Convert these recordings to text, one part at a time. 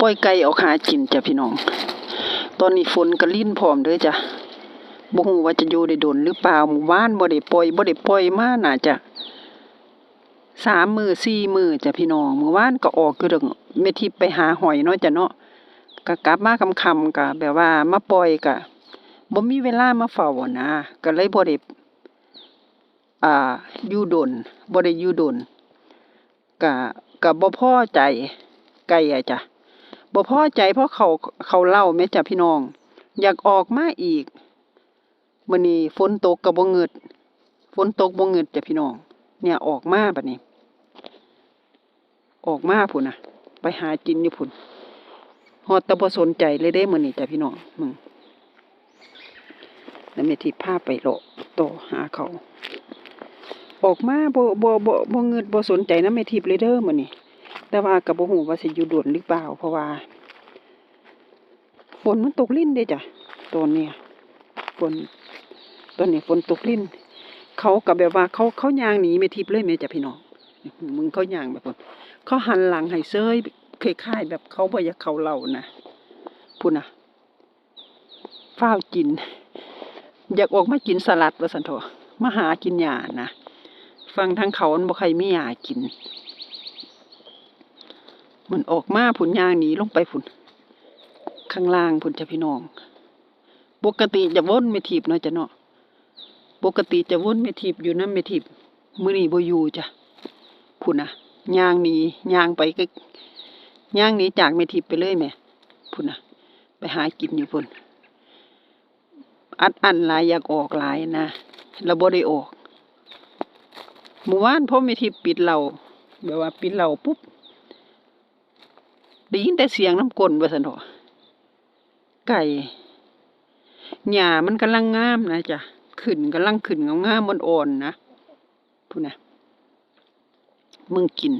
ปล่อยไก่ออกหากินจ้ะพี่น้อง ตอนนี้ฝนก็ลิ้นพร้อมเด้อจ้ะบ่ฮู้ว่าจะอยู่ได้โดนหรือเปล่าหมู่บ้านบ่ได้ปล่อยบ่ได้ปล่อยมาน่าจะสามมือสี่มือจ้ะพี่น้องเมื่อวานก็ออกอยู่เด้อแม่ทิพไปหาหอยเนาะจ้ะเนาะก็กลับมาค่ำก็แบบว่ามาปล่อยก็บ่มีเวลามาเฝ้านะก็เลยบ่ได้อ่าอยู่ดนบ่ได้อยู่ดนก็ก็บ่พอใจไก่อะจ้ะ บ่พอใจเพราะเขาเขาเล่าแม่จ้ะพี่น้อง อยากออกมาอีกมื้อนี้ฝนตกก็บ่เงิดฝนตกบ่เงิดจ้ะพี่น้อง เนี่ยออกมาบัดนี้ ออกมาพุ่นนะไปหากินอยู่พุ่นฮอดต่บ่สนใจเลยเด้มื้อนี้จ้ะพี่น้องมึงแล้วแม่ที่พาไปเลต่อหาเขา ออกมาบ่บ่บ่บ่เงิดบ่สนใจนำแม่ทิพเลยเด้อมื้อนี้ แต่ว่าก็บ่ฮู้ว่าสิอยู่โดนหรือเปล่า เพราะว่า ฝนมันตกลิ้นเด้จ้ะตอนเนี้ยฝนตอนนี้ฝนตกลิ้น เขาก็แบบว่าเขาเขายางหนีแม่ทิพเลยแม่จ้ะพี่น้องมึงเขายางแบบว่าเขาหันหลังให้เซยเคล้ายแบบเขาบ่อยากเขาเรานะพูดนะฟ้ากิน อยากออกมากินสลัดว่าซั่นเถอมาหากินหญ้านะฟังทางเขาบ่ใครมีหญ้ากิน มันออกมาผุนยางหนีลงไปผุนข้างล่างผุนจะพี่น้อง ปกติจะวนไม่ถีบเนาะจะเนาะปกติจะวนไม่ถีบอยู่นั่นไม่ถีบมื้อนี้บ่อยู่จ้ะผุนน่ะยางหนียางไปก็ย่างหนีจากไม่ถีบไปเลยแหม่ผุนน่ะไปหากินอยู่พุ่นอัดอันหลายอยากออกหลายนะแล้วบ่ได้ออกเมื่อวานพ่อไม่ถีบปิดเราแบบว่าปิดเราปุ๊บ ได้ยินแต่เสียงน้ำกลนว่าซั่นถอะไก่หญ้ามันกำลังงามนะจ้ะขึ้นกำลังขึ้นงามๆมันอ่อนๆนะพูดนะมึงกิน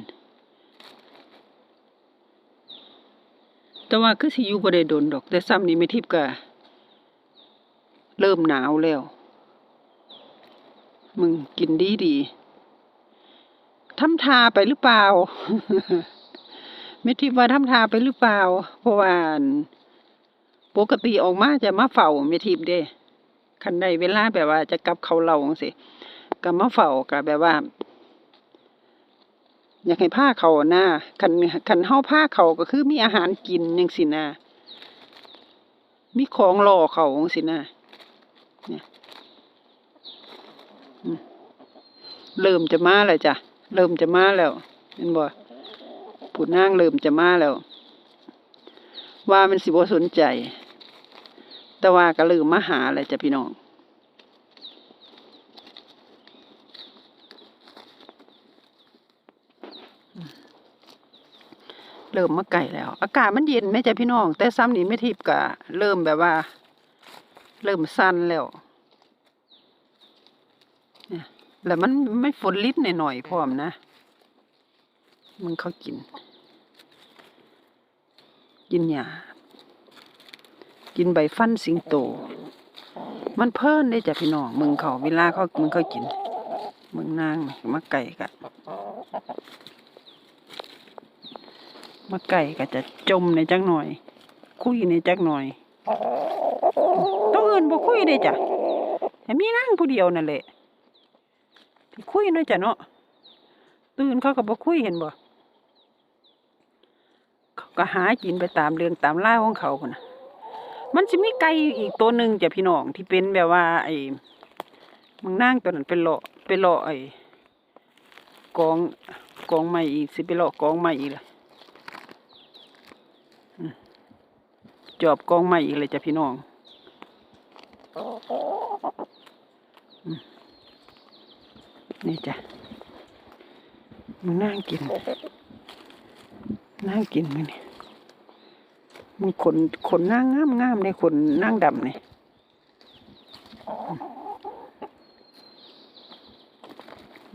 แต่ว่าคือสิอยู่บ่ได้โดนดอก แต่ซ้ำนี่แม่ทิพก็เริ่มหนาวแล้ว มึงกินดีดีทำทาไปหรือเปล่า ม่ทิพย์ว่าทำทาไปหรือเปล่า เพราะว่าปกติออกมาจะมาเฝ้าไม่ทิพย์เด้คันใดเวลาแบบว่าจะกลับเขาเราจังซี่ก็มาเฝ้าก็แบบว่า อยากให้ผ้าเขาหนะคันคันเฮาผ้าเขาก็คือมีอาหารกินจังซี่นะมีของรอเขาจังซี่นะเนี่ยอืมเริ่มจะมาแล้วจ้ะ เริ่มจะมาแล้วเห็นบ่ ผู้นางเริ่มจะมาแล้ว ว่ามันสิบ่สนใจ แต่ว่าก็เริ่มมาหาแล้วจ้ะพี่น้องเริ่มมาไก่แล้ว อากาศมันเย็นไหมจ้ะพี่น้อง แต่ซ้ำนี้ไม่ทิพก็เริ่มแบบว่า เริ่มสั้นแล้วแล้วมันไม่ฝนลิดหน่อยๆพร้อมนะ มึงเขากิน กินหญ้ากินใบฟันสิงโต มันเพิ่นได้จ้ะพี่น้องมึงเขาเวลาเขามึงเขากิน มึงนางมาไก่กะมาไก่ก็จะจมในจักหน่อย คุยในจักหน่อยต้องอื่นบ่คุยได้จ้ะแต่มีนางผู้เดียวนั่นแหละที่คุยเนาะจ้ะเนาะตื่นเขาก็บ่คุยเห็นบ่ ก็หากินไปตามเรื่องตามล่าของเขาพุ่นน่ะมันจะมีไก่อีกตัวหนึ่งจ้ะพี่น้องที่เป็นแบบว่า ไอ้มึงนั่งตัวนั้นเป็นเลาะเป็นเลาะไอ้กองกองใหม่อีกสิเป็นเลาะกองใหม่อีกเลยจอบกองใหม่อีกเลยจ้ะพี่น้องนี่จ้ะมึงนั่งกินนั่งกินมันนี่ย มันขนขนนั่งงามงามในขนนั่งดำนี่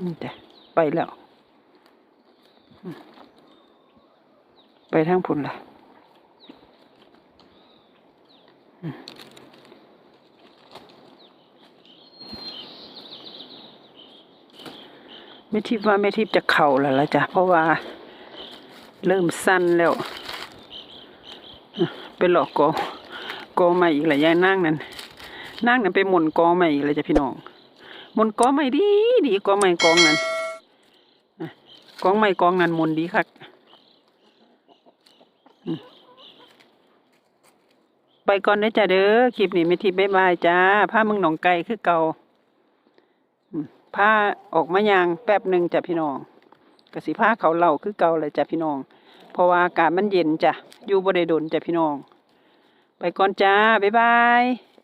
นี่จ้ะไปแล้ว ไปทางพุ่นละอืมไม่ทิพว่าไม่ทิพจะเข่าแล้วละจ้ะเพราะว่าเริ่มสั้นแล้ว ไปหลอกกอกอใหม่อีกแหละยายนั่งนั่นนั่งนั่นไปหมุนกอใหม่อีกเลยจ้ะพี่น้องหมุนกอใหม่ดีดีกอใหม่กองนั้นกองใหม่กองนั้นหมุนดีคักไปก่อนเด้อจ้ะเด้อคลิปนี้ไม่ทิพย์บ๊ายบายจ้าพามึงหนองไก่คือเก่าอืมพาออกมายางแป๊บหนึ่งจ้ะพี่น้องกระสิพาเขาเหล่าคือเก่าเลยจ้ะพี่น้อง เพราะว่าอากาศมันเย็นจ้ะ อยู่บ่ได้โดนจ้ะพี่น้อง ไปก่อนจ้า บ๊ายบาย